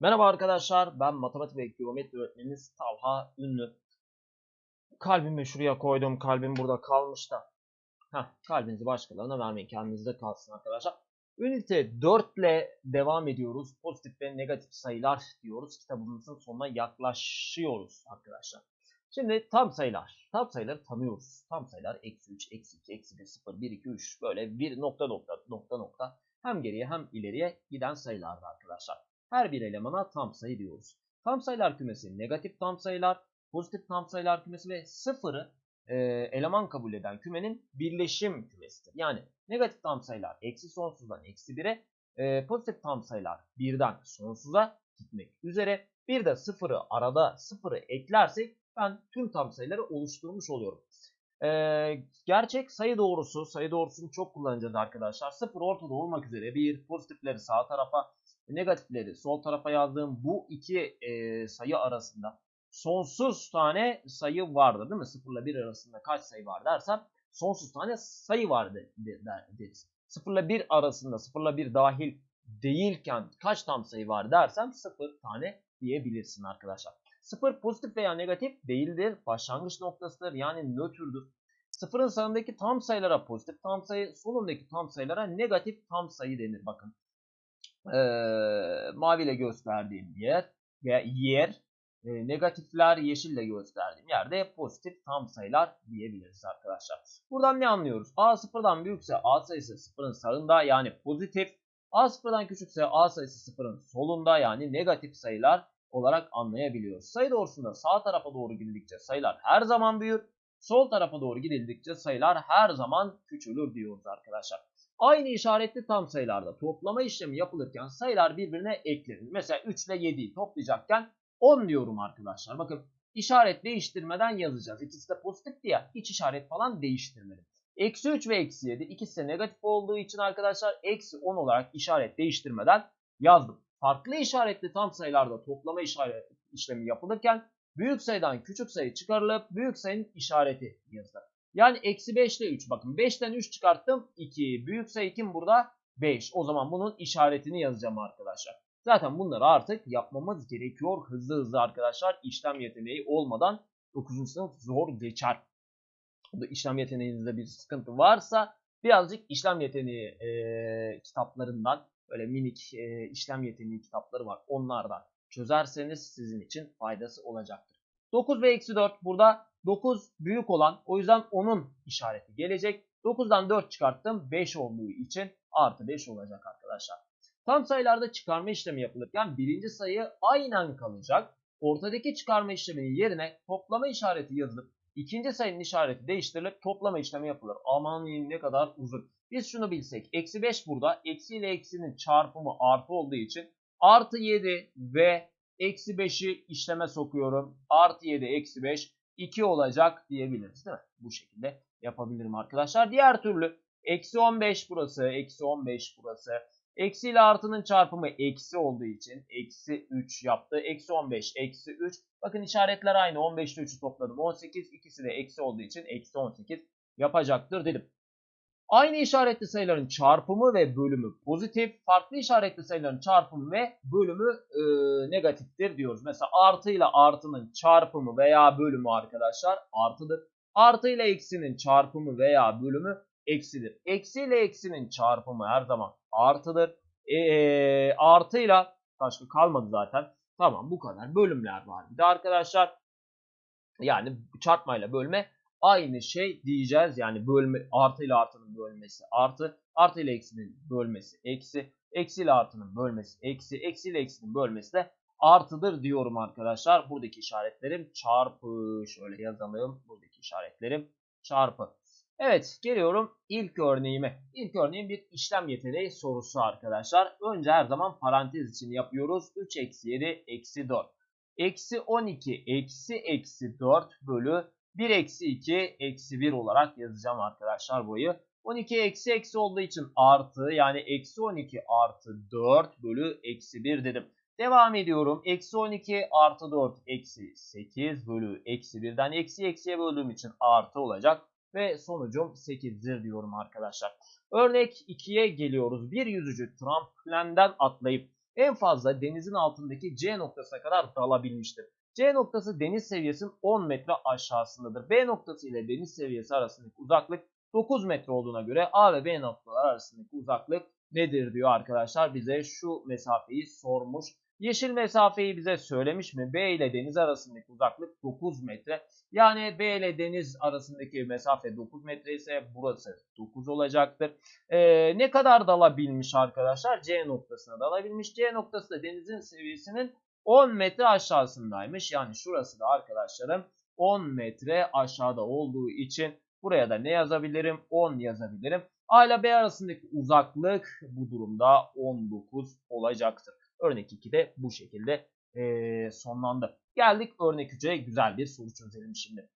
Merhaba arkadaşlar, ben matematik ve geometri öğretmeniniz Talha Ünlü. Kalbimi şuraya koydum, kalbim burada kalmış da. Heh, kalbinizi başkalarına vermeyin, kendinizde kalsın arkadaşlar. Ünite 4 ile devam ediyoruz. Pozitif ve negatif sayılar diyoruz. Kitabımızın sonuna yaklaşıyoruz arkadaşlar. Şimdi tam sayılar. Tam sayıları tanıyoruz. Tam sayılar eksi 3, eksi 2, eksi 1, 0, 1, 2, 3 böyle bir nokta nokta nokta nokta hem geriye hem ileriye giden sayılardı arkadaşlar. Her bir elemana tam sayı diyoruz. Tam sayılar kümesi negatif tam sayılar, pozitif tam sayılar kümesi ve sıfırı e, eleman kabul eden kümenin birleşim kümesidir. Yani negatif tam sayılar eksi sonsuzdan eksi 1'e, e, pozitif tam sayılar birden sonsuza gitmek üzere. Bir de sıfırı arada sıfırı eklersek ben tüm tam sayıları oluşturmuş oluyorum. Ee, gerçek sayı doğrusu, sayı doğrusunu çok kullanacağız arkadaşlar. Sıfır ortada olmak üzere bir pozitifleri sağ tarafa, negatifleri sol tarafa yazdığım bu iki e, sayı arasında sonsuz tane sayı vardır değil mi? Sıfırla bir arasında kaç sayı var dersem sonsuz tane sayı var deriz. Sıfırla bir arasında sıfırla bir dahil değilken kaç tam sayı var dersem sıfır tane diyebilirsin arkadaşlar. Sıfır pozitif veya negatif değildir. Başlangıç noktasıdır yani nötrdür. Sıfırın sağındaki tam sayılara pozitif tam sayı, solundaki tam sayılara negatif tam sayı denir. Bakın ee, maviyle gösterdiğim yer, yer e, negatifler yeşille gösterdiğim yerde pozitif tam sayılar diyebiliriz arkadaşlar. Buradan ne anlıyoruz? A sıfırdan büyükse A sayısı sıfırın sağında yani pozitif. A sıfırdan küçükse A sayısı sıfırın solunda yani negatif sayılar olarak anlayabiliyoruz. Sayı doğrusunda sağ tarafa doğru gidildikçe sayılar her zaman büyür. Sol tarafa doğru gidildikçe sayılar her zaman küçülür diyoruz arkadaşlar. Aynı işaretli tam sayılarda toplama işlemi yapılırken sayılar birbirine eklenir. Mesela 3 ile 7'yi toplayacakken 10 diyorum arkadaşlar. Bakın işaret değiştirmeden yazacağız. İkisi de pozitifti ya hiç işaret falan değiştirmedim. Eksi 3 ve eksi 7 ikisi de negatif olduğu için arkadaşlar eksi 10 olarak işaret değiştirmeden yazdım. Farklı işaretli tam sayılarda toplama işaret işlemi yapılırken büyük sayıdan küçük sayı çıkarılıp büyük sayının işareti yazılır. Yani eksi 5 ile 3 bakın 5'ten 3 çıkarttım 2 büyük sayı kim burada 5 o zaman bunun işaretini yazacağım arkadaşlar. Zaten bunları artık yapmamız gerekiyor hızlı hızlı arkadaşlar işlem yeteneği olmadan 9. sınıf zor geçer. İşlem yeteneğinizde bir sıkıntı varsa birazcık işlem yeteneği e, kitaplarından böyle minik e, işlem yeteneği kitapları var onlardan çözerseniz sizin için faydası olacaktır. 9 ve eksi 4 burada 9 büyük olan o yüzden onun işareti gelecek. 9'dan 4 çıkarttım 5 olduğu için artı 5 olacak arkadaşlar. Tam sayılarda çıkarma işlemi yapılırken birinci sayı aynen kalacak. Ortadaki çıkarma işleminin yerine toplama işareti yazılıp ikinci sayının işareti değiştirilip toplama işlemi yapılır. Aman ne kadar uzun. Biz şunu bilsek. Eksi 5 burada. Eksi ile eksinin çarpımı artı olduğu için artı 7 ve eksi 5'i işleme sokuyorum. Artı 7 eksi 5 2 olacak diyebiliriz değil mi? Bu şekilde yapabilirim arkadaşlar. Diğer türlü eksi 15 burası, eksi 15 burası. Eksi ile artının çarpımı eksi olduğu için eksi 3 yaptı. Eksi 15, eksi 3. Bakın işaretler aynı. 15 ile 3'ü topladım. 18. ikisi de eksi olduğu için eksi 18 yapacaktır dedim. Aynı işaretli sayıların çarpımı ve bölümü pozitif, farklı işaretli sayıların çarpımı ve bölümü e, negatiftir diyoruz. Mesela artı ile artının çarpımı veya bölümü arkadaşlar artıdır. Artı ile eksinin çarpımı veya bölümü eksidir. Eksi ile eksinin çarpımı her zaman artıdır. E, e, artıyla başka kalmadı zaten. Tamam bu kadar bölümler var. Bir de arkadaşlar yani çarpmayla bölme aynı şey diyeceğiz. Yani bölme artı ile artının bölmesi artı, artı ile eksinin bölmesi eksi, eksi ile artının bölmesi eksi, eksi ile eksinin bölmesi de artıdır diyorum arkadaşlar. Buradaki işaretlerim çarpı. Şöyle yazalım. Buradaki işaretlerim çarpı. Evet geliyorum ilk örneğime. İlk örneğim bir işlem yeteneği sorusu arkadaşlar. Önce her zaman parantez için yapıyoruz. 3 eksi 7 eksi 4. Eksi 12 eksi eksi 4 bölü 1 eksi 2 eksi 1 olarak yazacağım arkadaşlar burayı. 12 eksi eksi olduğu için artı yani eksi 12 artı 4 bölü eksi 1 dedim. Devam ediyorum. Eksi 12 artı 4 eksi 8 bölü eksi 1'den eksi eksiye böldüğüm için artı olacak. Ve sonucum 8'dir diyorum arkadaşlar. Örnek 2'ye geliyoruz. Bir yüzücü tramplenden atlayıp en fazla denizin altındaki C noktasına kadar dalabilmiştir. C noktası deniz seviyesinin 10 metre aşağısındadır. B noktası ile deniz seviyesi arasındaki uzaklık 9 metre olduğuna göre A ve B noktalar arasındaki uzaklık nedir diyor arkadaşlar. Bize şu mesafeyi sormuş. Yeşil mesafeyi bize söylemiş mi? B ile deniz arasındaki uzaklık 9 metre. Yani B ile deniz arasındaki mesafe 9 metre ise burası 9 olacaktır. Ee, ne kadar dalabilmiş arkadaşlar? C noktasına dalabilmiş. C noktası da denizin seviyesinin 10 metre aşağısındaymış. Yani şurası da arkadaşlarım 10 metre aşağıda olduğu için buraya da ne yazabilirim? 10 yazabilirim. A ile B arasındaki uzaklık bu durumda 19 olacaktır. Örnek 2 de bu şekilde ee, sonlandı. Geldik örnek 3'e güzel bir soru çözelim şimdi.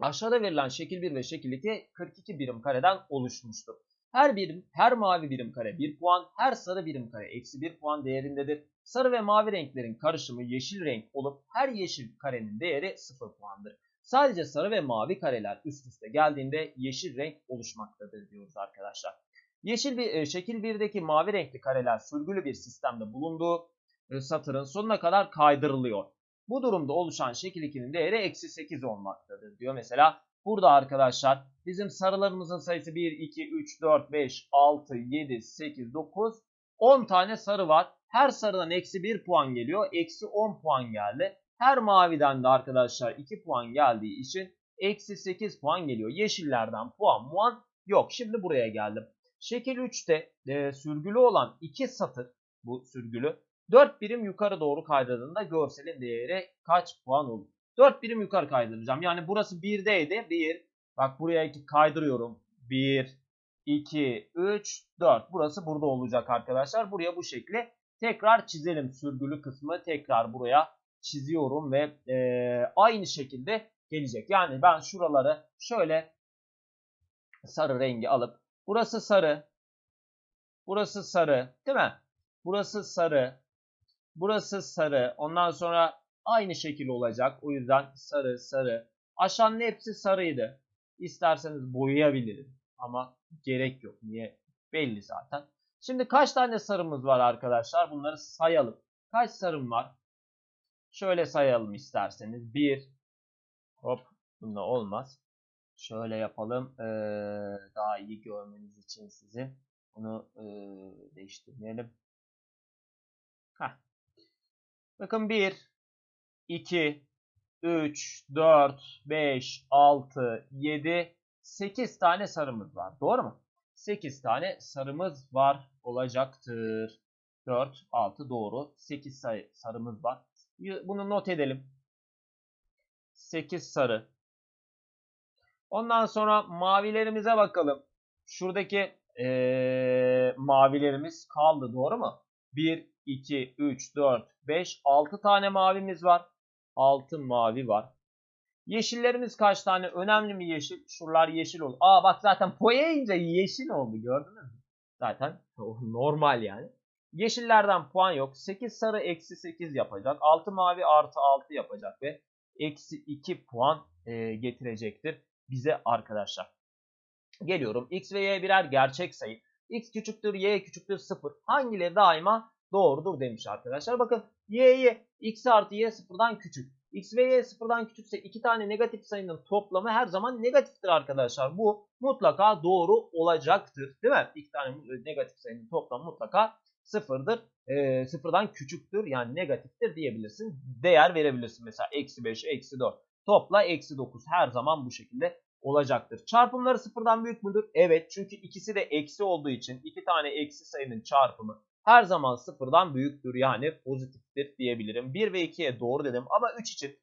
Aşağıda verilen şekil 1 ve şekil 2 42 birim kareden oluşmuştur. Her birim, her mavi birim kare 1 puan, her sarı birim kare eksi 1 puan değerindedir. Sarı ve mavi renklerin karışımı yeşil renk olup her yeşil karenin değeri 0 puandır. Sadece sarı ve mavi kareler üst üste geldiğinde yeşil renk oluşmaktadır diyoruz arkadaşlar. Yeşil bir e, şekil 1'deki mavi renkli kareler sürgülü bir sistemde bulunduğu e, satırın sonuna kadar kaydırılıyor. Bu durumda oluşan şekil 2'nin değeri eksi 8 olmaktadır diyor. Mesela burada arkadaşlar bizim sarılarımızın sayısı 1, 2, 3, 4, 5, 6, 7, 8, 9, 10 tane sarı var. Her sarıdan eksi 1 puan geliyor. Eksi 10 puan geldi. Her maviden de arkadaşlar 2 puan geldiği için eksi 8 puan geliyor. Yeşillerden puan muan yok. Şimdi buraya geldim. Şekil 3'te e, sürgülü olan 2 satır bu sürgülü 4 birim yukarı doğru kaydırdığında görselin değeri kaç puan olur? 4 birim yukarı kaydıracağım. Yani burası 1'deydi. 1. Bak buraya 2 kaydırıyorum. 1, 2, 3, 4. Burası burada olacak arkadaşlar. Buraya bu şekilde tekrar çizelim. Sürgülü kısmı tekrar buraya çiziyorum ve e, aynı şekilde gelecek. Yani ben şuraları şöyle sarı rengi alıp burası sarı, burası sarı değil mi? Burası sarı, burası sarı. Ondan sonra aynı şekil olacak. O yüzden sarı sarı. Aşağının hepsi sarıydı. İsterseniz boyayabilirim ama gerek yok. Niye? Belli zaten. Şimdi kaç tane sarımız var arkadaşlar? Bunları sayalım. Kaç sarım var? Şöyle sayalım isterseniz. 1 hop bunda olmaz. Şöyle yapalım. Ee, daha iyi görmeniz için sizin. Bunu e, değiştirmeyelim. Heh. Bakın 1 2 3 4 5 6 7 8 tane sarımız var. Doğru mu? 8 tane sarımız var olacaktır. 4 6 doğru. 8 sayı sarımız var. Bunu not edelim. 8 sarı. Ondan sonra mavilerimize bakalım. Şuradaki ee, mavilerimiz kaldı doğru mu? 1, 2, 3, 4, 5, 6 tane mavimiz var. 6 mavi var. Yeşillerimiz kaç tane? Önemli mi yeşil? Şuralar yeşil oldu. Aa bak zaten boyayınca yeşil oldu gördünüz mü? Zaten normal yani. Yeşillerden puan yok. 8 sarı eksi 8 yapacak. 6 mavi artı 6 yapacak ve eksi 2 puan e, getirecektir bize arkadaşlar. Geliyorum. X ve Y birer gerçek sayı. X küçüktür, Y küçüktür 0. Hangileri daima doğrudur demiş arkadaşlar. Bakın Y'yi X artı Y sıfırdan küçük. X ve Y sıfırdan küçükse iki tane negatif sayının toplamı her zaman negatiftir arkadaşlar. Bu mutlaka doğru olacaktır. Değil mi? İki tane negatif sayının toplamı mutlaka sıfırdır. E, sıfırdan küçüktür yani negatiftir diyebilirsin. Değer verebilirsin mesela eksi 5, eksi 4. Topla eksi 9 her zaman bu şekilde olacaktır. Çarpımları sıfırdan büyük müdür? Evet çünkü ikisi de eksi olduğu için iki tane eksi sayının çarpımı her zaman sıfırdan büyüktür yani pozitiftir diyebilirim. 1 ve 2'ye doğru dedim ama 3 için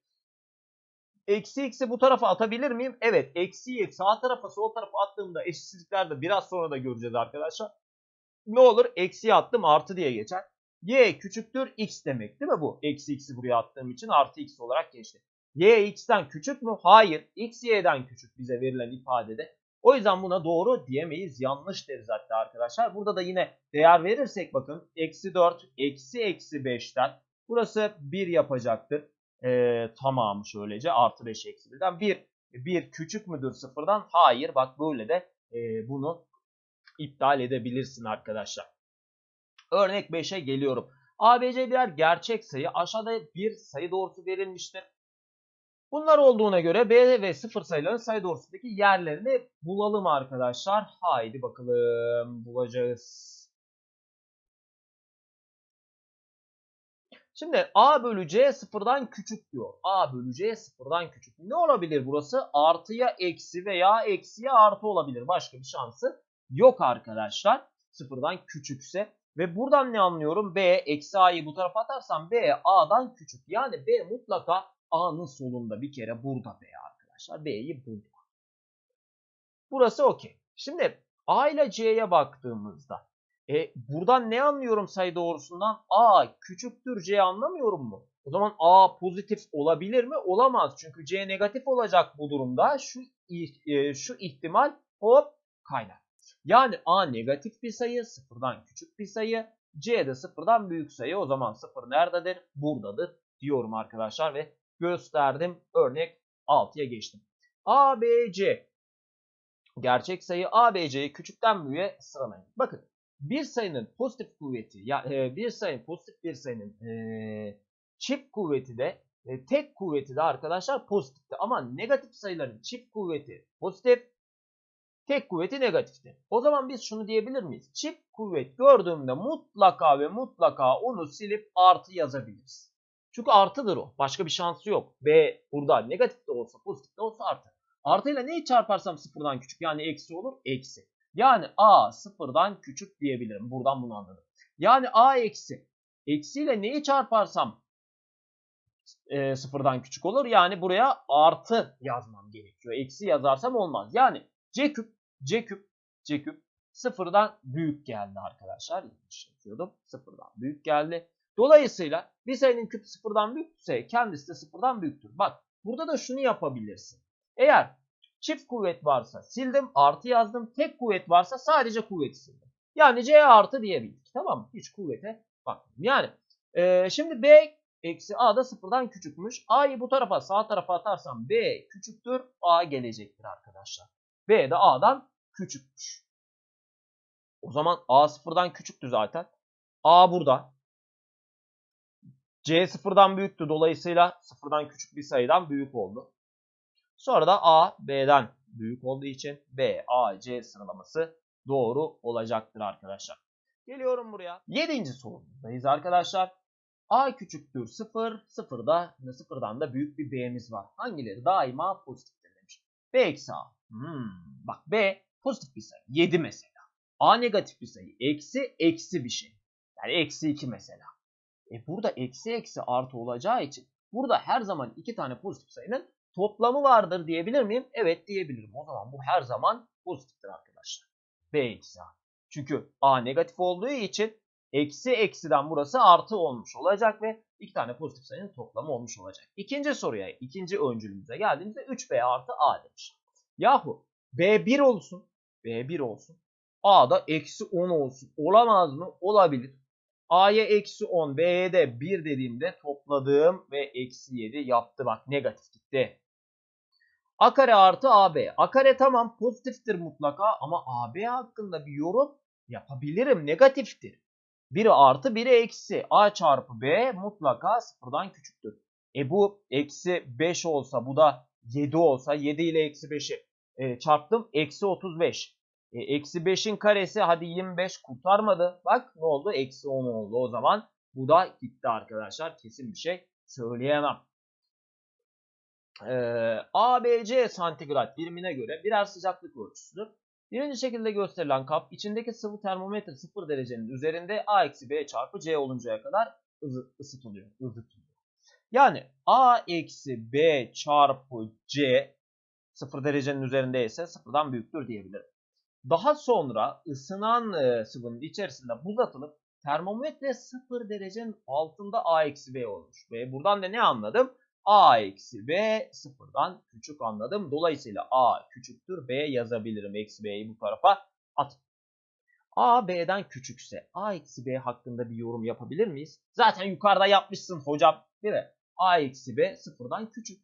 eksi x'i bu tarafa atabilir miyim? Evet eksiyi sağ tarafa sol tarafa attığımda eşitsizliklerde biraz sonra da göreceğiz arkadaşlar. Ne olur eksiye attım artı diye geçer. y küçüktür x demek değil mi bu? Eksi x'i buraya attığım için artı x olarak geçti. y x'ten küçük mü? Hayır. x y'den küçük bize verilen ifadede. O yüzden buna doğru diyemeyiz. Yanlış deriz hatta arkadaşlar. Burada da yine değer verirsek bakın. Eksi 4, eksi eksi 5'ten. Burası 1 yapacaktır. Ee, tamamı şöylece. Artı 5 eksi 1'den. 1, 1 küçük müdür sıfırdan? Hayır. Bak böyle de e, bunu iptal edebilirsin arkadaşlar. Örnek 5'e geliyorum. A, B, C birer gerçek sayı. Aşağıda bir sayı doğrusu verilmiştir. Bunlar olduğuna göre B ve 0 sayıların sayı doğrusundaki yerlerini bulalım arkadaşlar. Haydi bakalım bulacağız. Şimdi A bölü C sıfırdan küçük diyor. A bölü C sıfırdan küçük. Ne olabilir burası? Artıya eksi veya eksiye artı olabilir. Başka bir şansı yok arkadaşlar. Sıfırdan küçükse. Ve buradan ne anlıyorum? B eksi A'yı bu tarafa atarsam B A'dan küçük. Yani B mutlaka A'nın solunda bir kere burada B arkadaşlar. B'yi bulduk. Burası okey. Şimdi A ile C'ye baktığımızda e, buradan ne anlıyorum sayı doğrusundan? A küçüktür C anlamıyorum mu? O zaman A pozitif olabilir mi? Olamaz. Çünkü C negatif olacak bu durumda. Şu e, şu ihtimal hop kaynar. Yani A negatif bir sayı, sıfırdan küçük bir sayı. C de sıfırdan büyük sayı. O zaman sıfır nerededir? Buradadır diyorum arkadaşlar ve gösterdim. Örnek 6'ya geçtim. A, B, C. Gerçek sayı A, B, C'yi küçükten büyüğe sıralayın. Bakın bir sayının pozitif kuvveti ya e, bir sayının pozitif bir sayının e, çift kuvveti de e, tek kuvveti de arkadaşlar pozitifti. Ama negatif sayıların çift kuvveti pozitif, tek kuvveti negatifti. O zaman biz şunu diyebilir miyiz? Çift kuvvet gördüğümde mutlaka ve mutlaka onu silip artı yazabiliriz. Çünkü artıdır o. Başka bir şansı yok. B burada negatif de olsa pozitif de olsa artı. Artıyla neyi çarparsam sıfırdan küçük yani eksi olur? Eksi. Yani a sıfırdan küçük diyebilirim. Buradan bunu anladım. Yani a eksi. Eksiyle neyi çarparsam e, sıfırdan küçük olur. Yani buraya artı yazmam gerekiyor. Eksi yazarsam olmaz. Yani c küp, c küp, c küp sıfırdan büyük geldi arkadaşlar. Yanlış yapıyordum. Sıfırdan büyük geldi. Dolayısıyla bir sayının küpü sıfırdan büyükse kendisi de sıfırdan büyüktür. Bak burada da şunu yapabilirsin. Eğer çift kuvvet varsa sildim artı yazdım. Tek kuvvet varsa sadece kuvveti sildim. Yani C artı diyebildik. Tamam mı? Hiç kuvvete bakmadım. Yani e, şimdi B eksi A da sıfırdan küçükmüş. A'yı bu tarafa sağ tarafa atarsam B küçüktür. A gelecektir arkadaşlar. B de A'dan küçükmüş. O zaman A sıfırdan küçüktü zaten. A burada. C sıfırdan büyüktü. Dolayısıyla sıfırdan küçük bir sayıdan büyük oldu. Sonra da A B'den büyük olduğu için B, A, C sıralaması doğru olacaktır arkadaşlar. Geliyorum buraya. Yedinci sorumuzdayız arkadaşlar. A küçüktür 0, 0'da, 0'dan da büyük bir B'miz var. Hangileri daima pozitiftir demiş. B eksi A. Hmm, bak B pozitif bir sayı. 7 mesela. A negatif bir sayı. Eksi, eksi bir şey. Yani eksi 2 mesela. E burada eksi eksi artı olacağı için burada her zaman iki tane pozitif sayının toplamı vardır diyebilir miyim? Evet diyebilirim. O zaman bu her zaman pozitiftir arkadaşlar. B eksi A. Çünkü A negatif olduğu için eksi eksiden burası artı olmuş olacak ve iki tane pozitif sayının toplamı olmuş olacak. İkinci soruya, ikinci öncülümüze geldiğimizde 3B artı A demiş. Yahu B1 olsun, B1 olsun. A da eksi 10 olsun. Olamaz mı? Olabilir. A'ya eksi 10, B'ye de 1 dediğimde topladığım ve eksi 7 yaptı. Bak negatif gitti. A kare artı AB. A kare tamam pozitiftir mutlaka ama AB hakkında bir yorum yapabilirim. Negatiftir. Biri artı biri eksi. A çarpı B mutlaka sıfırdan küçüktür. E bu eksi 5 olsa bu da 7 olsa 7 ile eksi 5'i e, çarptım. Eksi 35. E, eksi 5'in karesi hadi 25 kurtarmadı. Bak ne oldu? Eksi 10 oldu o zaman. Bu da gitti arkadaşlar. Kesin bir şey söyleyemem. Ee, ABC santigrat birimine göre birer sıcaklık ölçüsüdür. Birinci şekilde gösterilen kap içindeki sıvı termometre 0 derecenin üzerinde A eksi B çarpı C oluncaya kadar ısıtılıyor, ısıtılıyor. Yani A eksi B çarpı C 0 derecenin üzerinde ise sıfırdan büyüktür diyebilirim. Daha sonra ısınan e, sıvının içerisinde buz atılıp termometre 0 derecenin altında A eksi B olmuş. Ve buradan da ne anladım? A eksi B sıfırdan küçük anladım. Dolayısıyla A küçüktür B yazabilirim. Eksi B'yi bu tarafa at. A B'den küçükse A eksi B hakkında bir yorum yapabilir miyiz? Zaten yukarıda yapmışsın hocam. Değil mi? A eksi B sıfırdan küçük.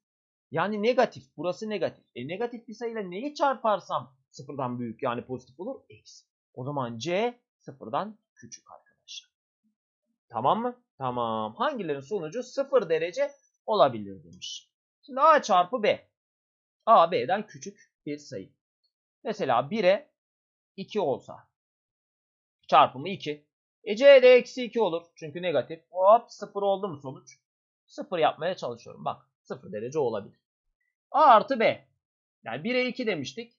Yani negatif. Burası negatif. E negatif bir sayıyla neyi çarparsam sıfırdan büyük yani pozitif olur? Eksi. O zaman C sıfırdan küçük arkadaşlar. Tamam mı? Tamam. Hangilerinin sonucu 0 derece olabilir demiş. Şimdi A çarpı B. A B'den küçük bir sayı. Mesela 1'e 2 olsa. Çarpımı 2. E C de eksi 2 olur. Çünkü negatif. Hop 0 oldu mu sonuç? 0 yapmaya çalışıyorum. Bak 0 derece olabilir. A artı B. Yani 1'e 2 demiştik.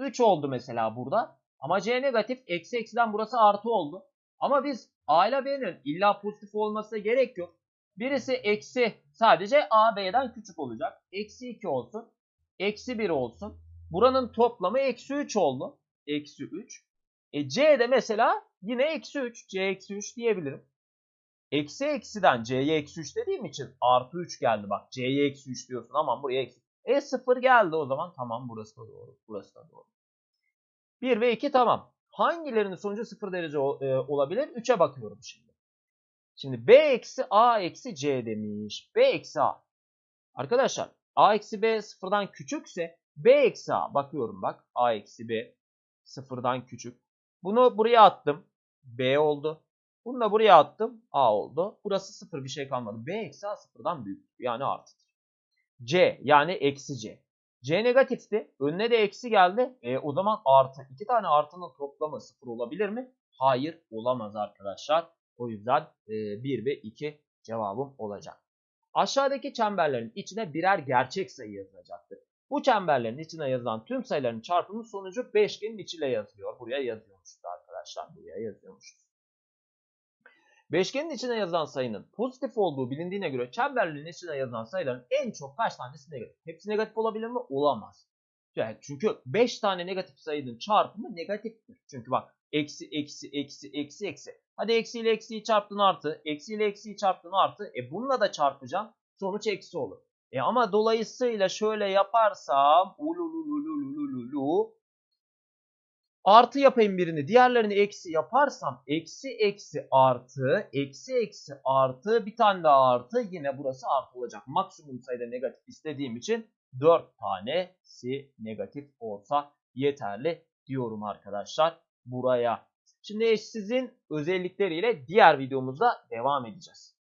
3 oldu mesela burada. Ama C negatif. Eksi eksiden burası artı oldu. Ama biz A ile B'nin illa pozitif olmasına gerek yok. Birisi eksi sadece A B'den küçük olacak. Eksi 2 olsun. Eksi 1 olsun. Buranın toplamı eksi 3 oldu. Eksi 3. E C de mesela yine eksi 3. C eksi 3 diyebilirim. Eksi eksiden C'ye eksi 3 dediğim için artı 3 geldi bak. C'ye eksi 3 diyorsun aman buraya eksi. E 0 geldi o zaman tamam burası da doğru. Burası da doğru. 1 ve 2 tamam. Hangilerinin sonucu 0 derece e, olabilir? 3'e bakıyorum şimdi. Şimdi B eksi A eksi C demiş. B eksi A. Arkadaşlar A eksi B sıfırdan küçükse B eksi A. Bakıyorum bak. A eksi B sıfırdan küçük. Bunu buraya attım. B oldu. Bunu da buraya attım. A oldu. Burası sıfır bir şey kalmadı. B eksi A sıfırdan büyük. Yani artıdır. C yani eksi C. C negatifti. Önüne de eksi geldi. E, o zaman artı. İki tane artının toplamı sıfır olabilir mi? Hayır olamaz arkadaşlar. O yüzden e, 1 ve 2 cevabım olacak. Aşağıdaki çemberlerin içine birer gerçek sayı yazılacaktır. Bu çemberlerin içine yazılan tüm sayıların çarpımı sonucu beşgenin içine yazılıyor. Buraya yazıyormuşuz arkadaşlar. Buraya yazıyormuşuz. Beşgenin içine yazılan sayının pozitif olduğu bilindiğine göre çemberlerin içine yazılan sayıların en çok kaç tanesi negatif? Hepsi negatif olabilir mi? Olamaz. Yani çünkü 5 tane negatif sayının çarpımı negatiftir. Çünkü bak eksi eksi eksi eksi eksi. Hadi eksiyle eksiyi çarptın artı. Eksiyle eksiyi çarptın artı. E bununla da çarpacağım. Sonuç eksi olur. E ama dolayısıyla şöyle yaparsam ululululululu artı yapayım birini diğerlerini eksi yaparsam eksi eksi artı eksi eksi artı bir tane daha artı yine burası artı olacak. Maksimum sayıda negatif istediğim için 4 tanesi negatif olsa yeterli diyorum arkadaşlar buraya. Şimdi eşsizin özellikleriyle diğer videomuzda devam edeceğiz.